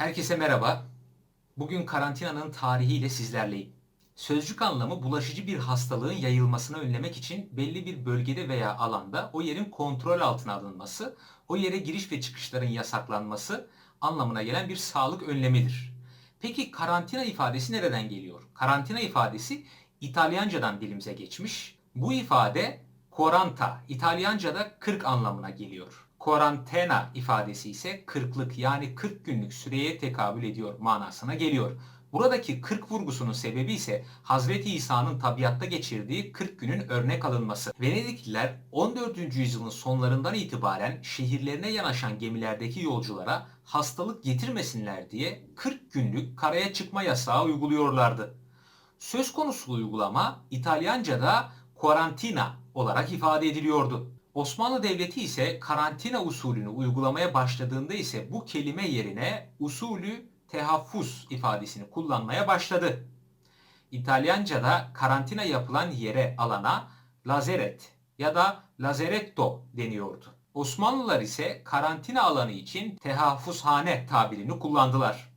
Herkese merhaba. Bugün karantinanın tarihiyle sizlerleyim. Sözcük anlamı bulaşıcı bir hastalığın yayılmasını önlemek için belli bir bölgede veya alanda o yerin kontrol altına alınması, o yere giriş ve çıkışların yasaklanması anlamına gelen bir sağlık önlemidir. Peki karantina ifadesi nereden geliyor? Karantina ifadesi İtalyancadan dilimize geçmiş. Bu ifade Quaranta, İtalyanca'da 40 anlamına geliyor. Quarantena ifadesi ise kırklık yani 40 günlük süreye tekabül ediyor manasına geliyor. Buradaki 40 vurgusunun sebebi ise Hazreti İsa'nın tabiatta geçirdiği 40 günün örnek alınması. Venedikliler 14. yüzyılın sonlarından itibaren şehirlerine yanaşan gemilerdeki yolculara hastalık getirmesinler diye 40 günlük karaya çıkma yasağı uyguluyorlardı. Söz konusu uygulama İtalyanca'da quarantina olarak ifade ediliyordu. Osmanlı Devleti ise karantina usulünü uygulamaya başladığında ise bu kelime yerine usulü tehaffuz ifadesini kullanmaya başladı. İtalyanca'da karantina yapılan yere alana lazeret ya da lazeretto deniyordu. Osmanlılar ise karantina alanı için tehaffuzhane tabirini kullandılar.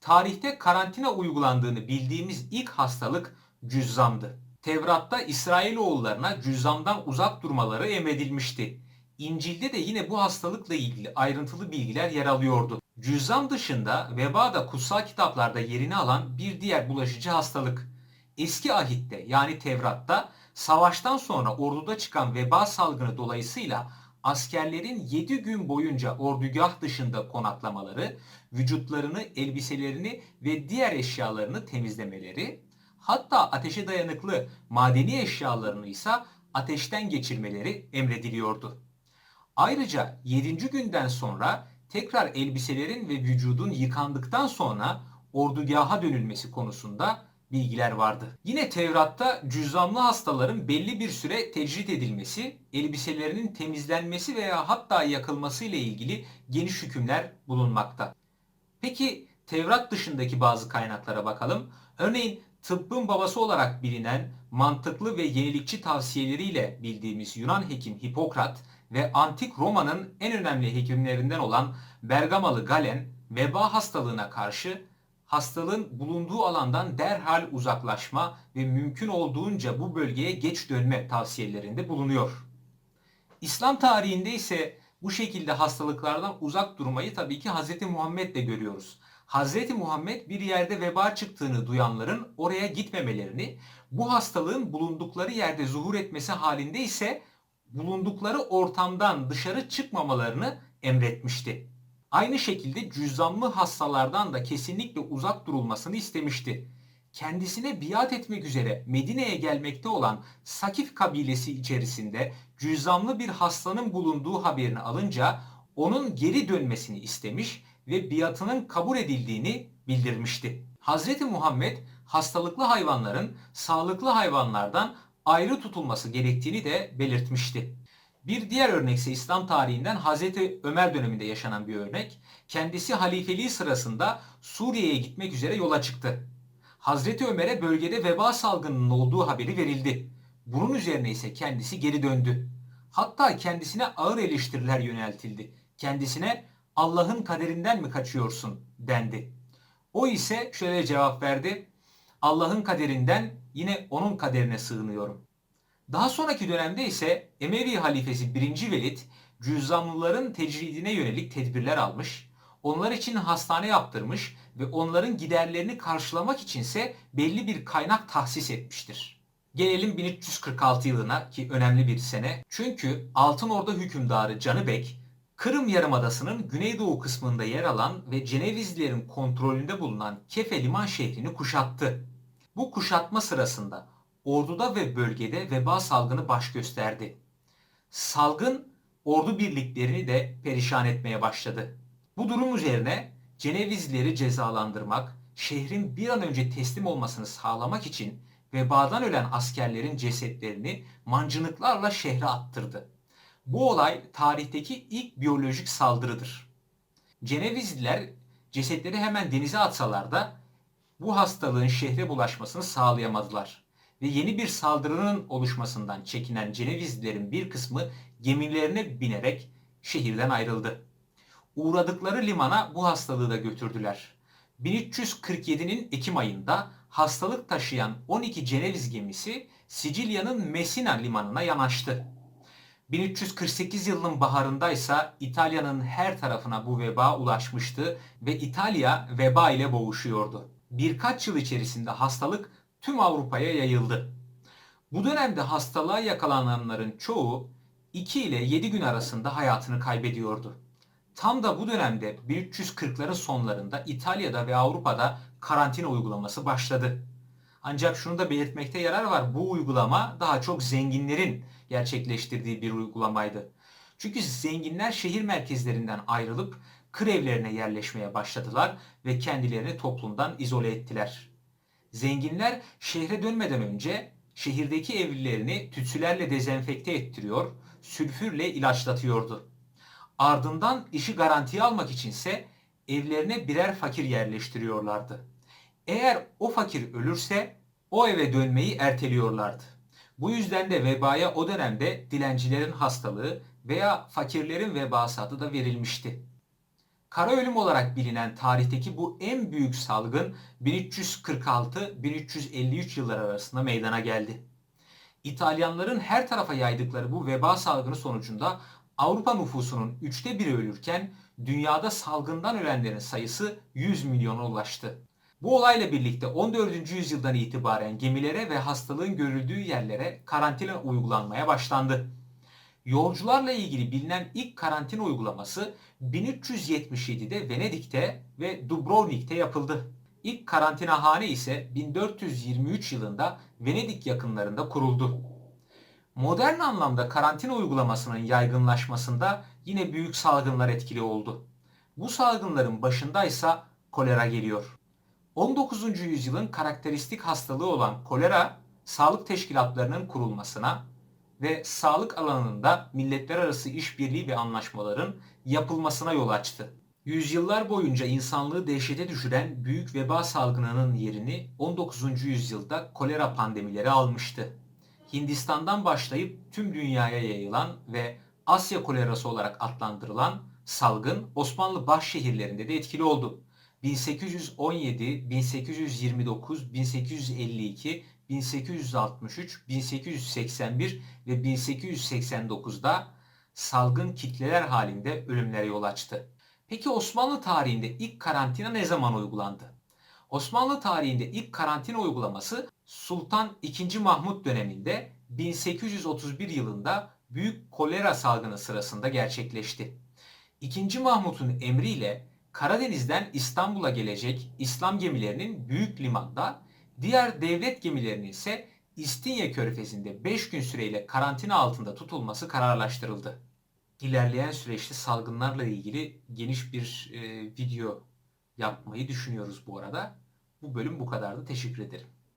Tarihte karantina uygulandığını bildiğimiz ilk hastalık cüzzamdı. Tevrat'ta İsrailoğullarına cüzzamdan uzak durmaları emredilmişti. İncil'de de yine bu hastalıkla ilgili ayrıntılı bilgiler yer alıyordu. Cüzzam dışında veba da kutsal kitaplarda yerini alan bir diğer bulaşıcı hastalık. Eski ahitte yani Tevrat'ta savaştan sonra orduda çıkan veba salgını dolayısıyla askerlerin 7 gün boyunca ordugah dışında konaklamaları, vücutlarını, elbiselerini ve diğer eşyalarını temizlemeleri, hatta ateşe dayanıklı madeni eşyalarını ise ateşten geçirmeleri emrediliyordu. Ayrıca 7. günden sonra tekrar elbiselerin ve vücudun yıkandıktan sonra ordugaha dönülmesi konusunda bilgiler vardı. Yine Tevrat'ta cüzzamlı hastaların belli bir süre tecrit edilmesi, elbiselerinin temizlenmesi veya hatta yakılması ile ilgili geniş hükümler bulunmakta. Peki Tevrat dışındaki bazı kaynaklara bakalım. Örneğin tıbbın babası olarak bilinen mantıklı ve yenilikçi tavsiyeleriyle bildiğimiz Yunan hekim Hipokrat ve antik Roma'nın en önemli hekimlerinden olan Bergamalı Galen veba hastalığına karşı hastalığın bulunduğu alandan derhal uzaklaşma ve mümkün olduğunca bu bölgeye geç dönme tavsiyelerinde bulunuyor. İslam tarihinde ise bu şekilde hastalıklardan uzak durmayı tabii ki Hz. Muhammed de görüyoruz. Hz. Muhammed bir yerde veba çıktığını duyanların oraya gitmemelerini, bu hastalığın bulundukları yerde zuhur etmesi halinde ise bulundukları ortamdan dışarı çıkmamalarını emretmişti. Aynı şekilde cüzzamlı hastalardan da kesinlikle uzak durulmasını istemişti. Kendisine biat etmek üzere Medine'ye gelmekte olan Sakif kabilesi içerisinde cüzzamlı bir hastanın bulunduğu haberini alınca onun geri dönmesini istemiş ve biatının kabul edildiğini bildirmişti. Hz. Muhammed hastalıklı hayvanların sağlıklı hayvanlardan ayrı tutulması gerektiğini de belirtmişti. Bir diğer örnek ise İslam tarihinden Hazreti Ömer döneminde yaşanan bir örnek. Kendisi halifeliği sırasında Suriye'ye gitmek üzere yola çıktı. Hazreti Ömer'e bölgede veba salgınının olduğu haberi verildi. Bunun üzerine ise kendisi geri döndü. Hatta kendisine ağır eleştiriler yöneltildi. Kendisine Allah'ın kaderinden mi kaçıyorsun dendi. O ise şöyle cevap verdi. Allah'ın kaderinden yine onun kaderine sığınıyorum. Daha sonraki dönemde ise Emevi halifesi 1. Velid cüzzamlıların tecridine yönelik tedbirler almış, onlar için hastane yaptırmış ve onların giderlerini karşılamak içinse belli bir kaynak tahsis etmiştir. Gelelim 1346 yılına ki önemli bir sene. Çünkü Altın Orda hükümdarı Canıbek Kırım Yarımadası'nın güneydoğu kısmında yer alan ve Cenevizlilerin kontrolünde bulunan Kefe liman şehrini kuşattı. Bu kuşatma sırasında orduda ve bölgede veba salgını baş gösterdi. Salgın ordu birliklerini de perişan etmeye başladı. Bu durum üzerine Cenevizlileri cezalandırmak, şehrin bir an önce teslim olmasını sağlamak için vebadan ölen askerlerin cesetlerini mancınıklarla şehre attırdı. Bu olay tarihteki ilk biyolojik saldırıdır. Cenevizliler cesetleri hemen denize atsalar da bu hastalığın şehre bulaşmasını sağlayamadılar. Ve yeni bir saldırının oluşmasından çekinen Cenevizlilerin bir kısmı gemilerine binerek şehirden ayrıldı. Uğradıkları limana bu hastalığı da götürdüler. 1347'nin Ekim ayında hastalık taşıyan 12 Ceneviz gemisi Sicilya'nın Messina limanına yanaştı. 1348 yılının baharındaysa İtalya'nın her tarafına bu veba ulaşmıştı ve İtalya veba ile boğuşuyordu. Birkaç yıl içerisinde hastalık tüm Avrupa'ya yayıldı. Bu dönemde hastalığa yakalananların çoğu 2 ile 7 gün arasında hayatını kaybediyordu. Tam da bu dönemde 1340'ların sonlarında İtalya'da ve Avrupa'da karantina uygulaması başladı. Ancak şunu da belirtmekte yarar var. Bu uygulama daha çok zenginlerin gerçekleştirdiği bir uygulamaydı. Çünkü zenginler şehir merkezlerinden ayrılıp kır evlerine yerleşmeye başladılar ve kendilerini toplumdan izole ettiler. Zenginler şehre dönmeden önce şehirdeki evlilerini tütsülerle dezenfekte ettiriyor, sülfürle ilaçlatıyordu. Ardından işi garantiye almak içinse evlerine birer fakir yerleştiriyorlardı. Eğer o fakir ölürse o eve dönmeyi erteliyorlardı. Bu yüzden de vebaya o dönemde dilencilerin hastalığı veya fakirlerin vebası adı da verilmişti. Kara ölüm olarak bilinen tarihteki bu en büyük salgın 1346-1353 yılları arasında meydana geldi. İtalyanların her tarafa yaydıkları bu veba salgını sonucunda Avrupa nüfusunun üçte biri ölürken dünyada salgından ölenlerin sayısı 100 milyona ulaştı. Bu olayla birlikte 14. yüzyıldan itibaren gemilere ve hastalığın görüldüğü yerlere karantina uygulanmaya başlandı. Yolcularla ilgili bilinen ilk karantina uygulaması 1377'de Venedik'te ve Dubrovnik'te yapıldı. İlk karantinahane ise 1423 yılında Venedik yakınlarında kuruldu. Modern anlamda karantina uygulamasının yaygınlaşmasında yine büyük salgınlar etkili oldu. Bu salgınların başındaysa kolera geliyor. 19. yüzyılın karakteristik hastalığı olan kolera, sağlık teşkilatlarının kurulmasına ve sağlık alanında milletler arası işbirliği ve anlaşmaların yapılmasına yol açtı. Yüzyıllar boyunca insanlığı dehşete düşüren büyük veba salgınının yerini 19. yüzyılda kolera pandemileri almıştı. Hindistan'dan başlayıp tüm dünyaya yayılan ve Asya kolerası olarak adlandırılan salgın Osmanlı baş şehirlerinde de etkili oldu. 1817, 1829, 1852, 1863, 1881 ve 1889'da salgın kitleler halinde ölümlere yol açtı. Peki Osmanlı tarihinde ilk karantina ne zaman uygulandı? Osmanlı tarihinde ilk karantina uygulaması Sultan II. Mahmut döneminde 1831 yılında büyük kolera salgını sırasında gerçekleşti. II. Mahmut'un emriyle Karadeniz'den İstanbul'a gelecek İslam gemilerinin büyük limanda, diğer devlet gemilerinin ise İstinye Körfezi'nde 5 gün süreyle karantina altında tutulması kararlaştırıldı. İlerleyen süreçte salgınlarla ilgili geniş bir e, video yapmayı düşünüyoruz bu arada. Bu bölüm bu kadardı. Teşekkür ederim.